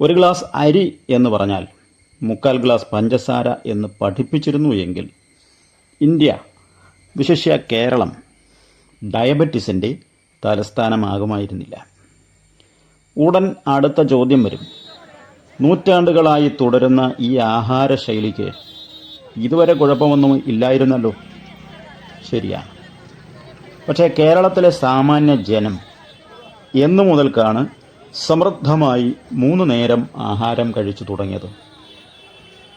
ഒരു ഗ്ലാസ് അരി എന്ന് പറഞ്ഞാൽ മുക്കാൽ ഗ്ലാസ് പഞ്ചസാര എന്ന് പഠിപ്പിച്ചിരുന്നു എങ്കിൽ ഇന്ത്യ വിശേഷ കേരളം ഡയബറ്റിസിന്റെ തലസ്ഥാനമാകുമായിരുന്നില്ല. ഉടൻ അടുത്ത ചോദ്യം വരും. നൂറ്റാണ്ടുകളായി തുടരുന്ന ഈ ആഹാര ശൈലിക്ക് ഇതുവരെ കുഴപ്പമൊന്നും ഇല്ലായിരുന്നല്ലോ. ശരിയാണ് പക്ഷേ കേരളത്തിലെ സാമാന്യ ജനം എന്നു മുതൽക്കാണ് സമൃദ്ധമായി മൂന്ന് നേരം ആഹാരം കഴിച്ചു തുടങ്ങിയത്.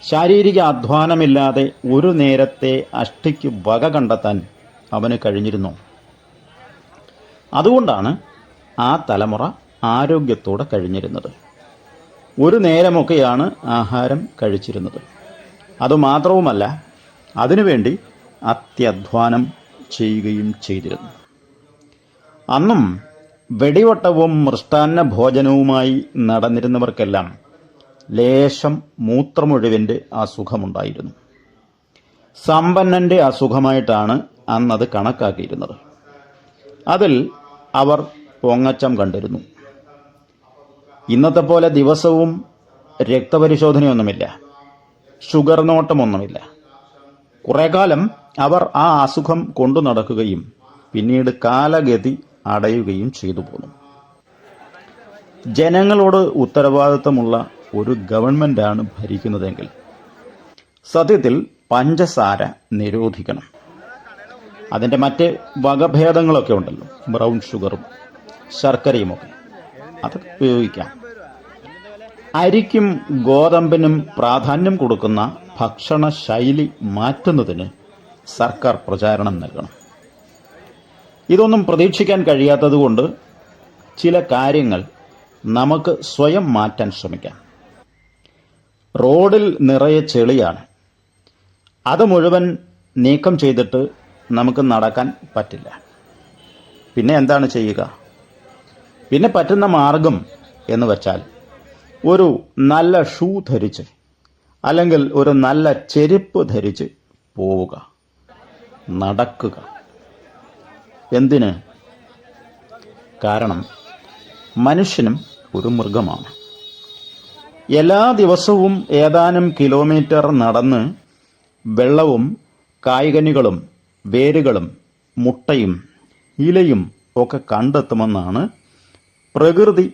ശാരീരിക അധ്വാനമില്ലാതെ ഒരു നേരത്തെ അഷ്ടിക്ക് വക കണ്ടെത്താൻ അവന് കഴിഞ്ഞിരുന്നു. അതുകൊണ്ടാണ് ആ തലമുറ ആരോഗ്യത്തോടെ കഴിഞ്ഞിരുന്നത്. ഒരു നേരമൊക്കെയാണ് ആഹാരം കഴിച്ചിരുന്നത്. അതുമാത്രവുമല്ല അതിനുവേണ്ടി അത്യധ്വാനം ചെയ്യുകയും ചെയ്തിരുന്നു. അന്നും വെടിവട്ടവും മൃഷ്ടാന്ന ഭോജനവുമായി നടന്നിരുന്നവർക്കെല്ലാം ലേശം മൂത്രമൊഴിവിന്റെ അസുഖമുണ്ടായിരുന്നു. സമ്പന്നന്റെ അസുഖമായിട്ടാണ് അന്നത് കണക്കാക്കിയിരുന്നത്. അതിൽ അവർ പൊങ്ങച്ചം കണ്ടിരുന്നു. ഇന്നത്തെ പോലെ ദിവസവും രക്തപരിശോധനയൊന്നുമില്ല. ഷുഗർ നോട്ടമൊന്നുമില്ല കുറേ കാലം അവർ ആ അസുഖം കൊണ്ടു നടക്കുകയും പിന്നീട് കാലഗതി അടയുകയും ചെയ്തു പോന്നു. ജനങ്ങളോട് ഉത്തരവാദിത്തമുള്ള ഒരു ഗവൺമെന്റാണ് ഭരിക്കുന്നതെങ്കിൽ സത്യത്തിൽ പഞ്ചസാര നിരോധിക്കണം. അതിന്റെ മറ്റ് വകഭേദങ്ങളൊക്കെ ഉണ്ടല്ലോ. ബ്രൗൺ ഷുഗറും ശർക്കരയുമൊക്കെ. അത് ഉപയോഗിക്കാം. അരിക്കും ഗോതമ്പിനും പ്രാധാന്യം കൊടുക്കുന്ന ഭക്ഷണ ശൈലി മാറ്റുന്നതിന് സർക്കാർ പ്രചാരണം നൽകണം. ഇതൊന്നും പ്രതീക്ഷിക്കാൻ കഴിയാത്തതുകൊണ്ട് ചില കാര്യങ്ങൾ നമുക്ക് സ്വയം മാറ്റാൻ ശ്രമിക്കാം. റോഡിൽ നിറയെ ചെളിയാണ്. അത് മുഴുവൻ നീക്കം ചെയ്തിട്ട് നമുക്ക് നടക്കാൻ പറ്റില്ല. പിന്നെ എന്താണ് ചെയ്യുക? പിന്നെ പറ്റുന്ന മാർഗം എന്ന് വെച്ചാൽ ഒരു നല്ല ഷൂ ധരിച്ച് അല്ലെങ്കിൽ ഒരു നല്ല ചെരുപ്പ് ധരിച്ച് പോവുക. നടക്കുക. എന്തിന്? കാരണം മനുഷ്യനും ഒരു മൃഗമാണ്. എല്ലാ ദിവസവും ഏതാനും കിലോമീറ്റർ നടന്ന് വെള്ളവും കായ്കനികളും വേരുകളും മുട്ടയും ഇലയും ഒക്കെ കണ്ടെത്തുമെന്നാണ് പ്രകൃതി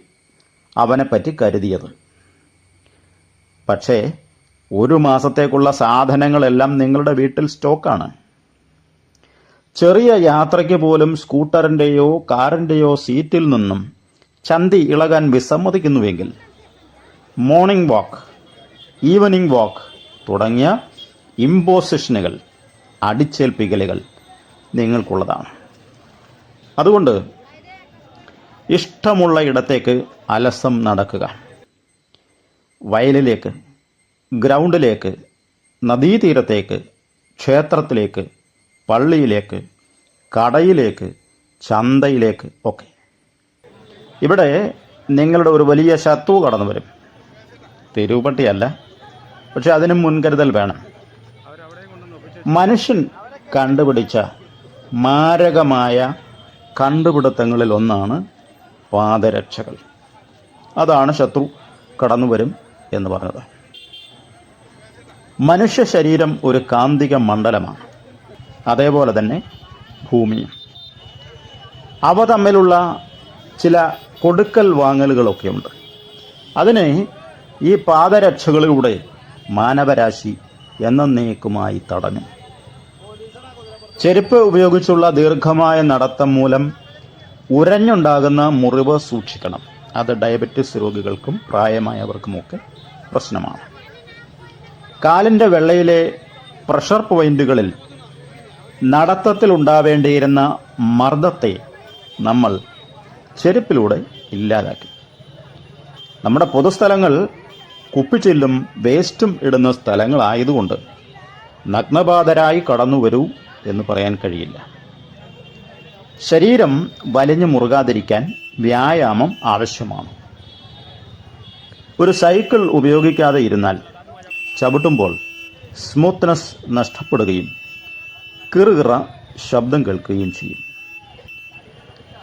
അവനെപ്പറ്റി കരുതിയത്. പക്ഷേ ഒരു മാസത്തേക്കുള്ള സാധനങ്ങളെല്ലാം നിങ്ങളുടെ വീട്ടിൽ സ്റ്റോക്കാണ്. ചെറിയ യാത്രയ്ക്ക് പോലും സ്കൂട്ടറിന്റെയോ കാറിന്റെയോ സീറ്റിൽ നിന്നും ചന്തി ഇളകാൻ വിസമ്മതിക്കുന്നുവെങ്കിൽ മോർണിംഗ് വാക്ക് ഈവനിംഗ് വാക്ക് തുടങ്ങിയ ഇമ്പോസിഷനുകൾ അടിച്ചേൽപ്പിക്കലുകൾ നിങ്ങൾക്കുള്ളതാണ്. അതുകൊണ്ട് ഇഷ്ടമുള്ള ഇടത്തേക്ക് അലസം നടക്കുക. വയലിലേക്ക് ഗ്രൗണ്ടിലേക്ക് നദീതീരത്തേക്ക് ക്ഷേത്രത്തിലേക്ക് പള്ളിയിലേക്ക് കടയിലേക്ക് ചന്തയിലേക്ക് ഒക്കെ. ഇവിടെ നിങ്ങളുടെ ഒരു വലിയ ശത്രു കടന്നു വരും. തെരുവുപട്ടിയല്ല പക്ഷെ അതിനും മുൻകരുതൽ വേണം. മനുഷ്യൻ കണ്ടുപിടിച്ച മാരകമായ കണ്ടുപിടുത്തങ്ങളിൽ ഒന്നാണ് പാദരക്ഷകൾ. അതാണ് ശത്രു കടന്നു വരും എന്ന് പറഞ്ഞത്. മനുഷ്യ ശരീരം ഒരു കാന്തിക മണ്ഡലമാണ്. അതേപോലെ തന്നെ ഭൂമിയും അവ തമ്മിലുള്ള ചില കൊടുക്കൽ വാങ്ങലുകളൊക്കെ ഉണ്ട് അതിനെ ഈ പാദരക്ഷകളിലൂടെ മാനവരാശി എന്നേക്കുമായി തടഞ്ഞു. ചെരുപ്പ് ഉപയോഗിച്ചുള്ള ദീർഘമായ നടത്തം മൂലം ഉരഞ്ഞുണ്ടാകുന്ന മുറിവ് സൂക്ഷിക്കണം. അത് ഡയബറ്റിസ് രോഗികൾക്കും പ്രായമായവർക്കുമൊക്കെ പ്രശ്നമാണ്. കാലിന്റെ വെള്ളയിലെ പ്രഷർ പോയിന്റുകളിൽ നടത്തത്തിൽ ഉണ്ടാവേണ്ടിയിരുന്ന മർദ്ദത്തെ നമ്മൾ ചെരുപ്പിലൂടെ ഇല്ലാതാക്കി. നമ്മുടെ പൊതുസ്ഥലങ്ങൾ കുപ്പിച്ചില്ലും വേസ്റ്റും ഇടുന്ന സ്ഥലങ്ങളായതുകൊണ്ട് നഗ്നബാധരായി കടന്നു വരൂ എന്ന് പറയാൻ കഴിയില്ല. ശരീരം വലിഞ്ഞു മുറുകാതിരിക്കാൻ വ്യായാമം ആവശ്യമാണ്. ഒരു സൈക്കിൾ ഉപയോഗിക്കാതെ ഇരുന്നാൽ ചവിട്ടുമ്പോൾ സ്മൂത്ത്നെസ് നഷ്ടപ്പെടുകയും കിറുകിറ ശബ്ദം കേൾക്കുകയും ചെയ്യും.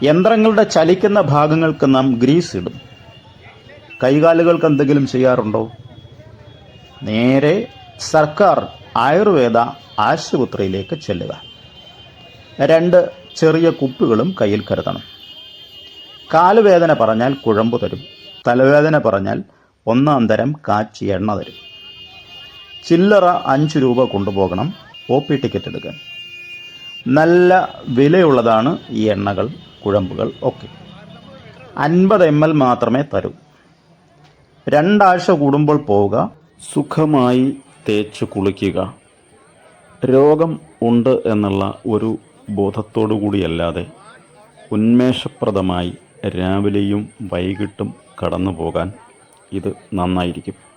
യന്ത്രങ്ങളുടെ ചലിക്കുന്ന ഭാഗങ്ങൾക്ക് നാം ഗ്രീസ് ഇടും. കൈകാലുകൾക്ക് എന്തെങ്കിലും ചെയ്യാറുണ്ടോ? നേരെ സർക്കാർ ആയുർവേദ ആശുപത്രിയിലേക്ക് ചെല്ലുക. രണ്ട് ചെറിയ കുപ്പികളും കയ്യിൽ കരുതണം. കാലുവേദന പറഞ്ഞാൽ കുഴമ്പ് തരും. തലവേദന പറഞ്ഞാൽ ഒന്നാം തരം കാച്ചി എണ്ണ തരും. ചില്ലറ അഞ്ച് രൂപ കൊണ്ടുപോകണം. ഒ പി ടിക്കറ്റ് എടുക്കാൻ. നല്ല വിലയുള്ളതാണ് ഈ എണ്ണകൾ കുഴമ്പുകൾ ഒക്കെ. അൻപത് എം എൽ മാത്രമേ തരൂ. രണ്ടാഴ്ച കൂടുമ്പോൾ പോവുക. സുഖമായി തേച്ച് കുളിക്കുക. രോഗം ഉണ്ട് എന്നുള്ള ഒരു ബോധത്തോടു കൂടിയല്ലാതെ ഉന്മേഷപ്രദമായി രാവിലെയും വൈകിട്ടും കടന്നു പോകാൻ ഇത് നന്നായിരിക്കും.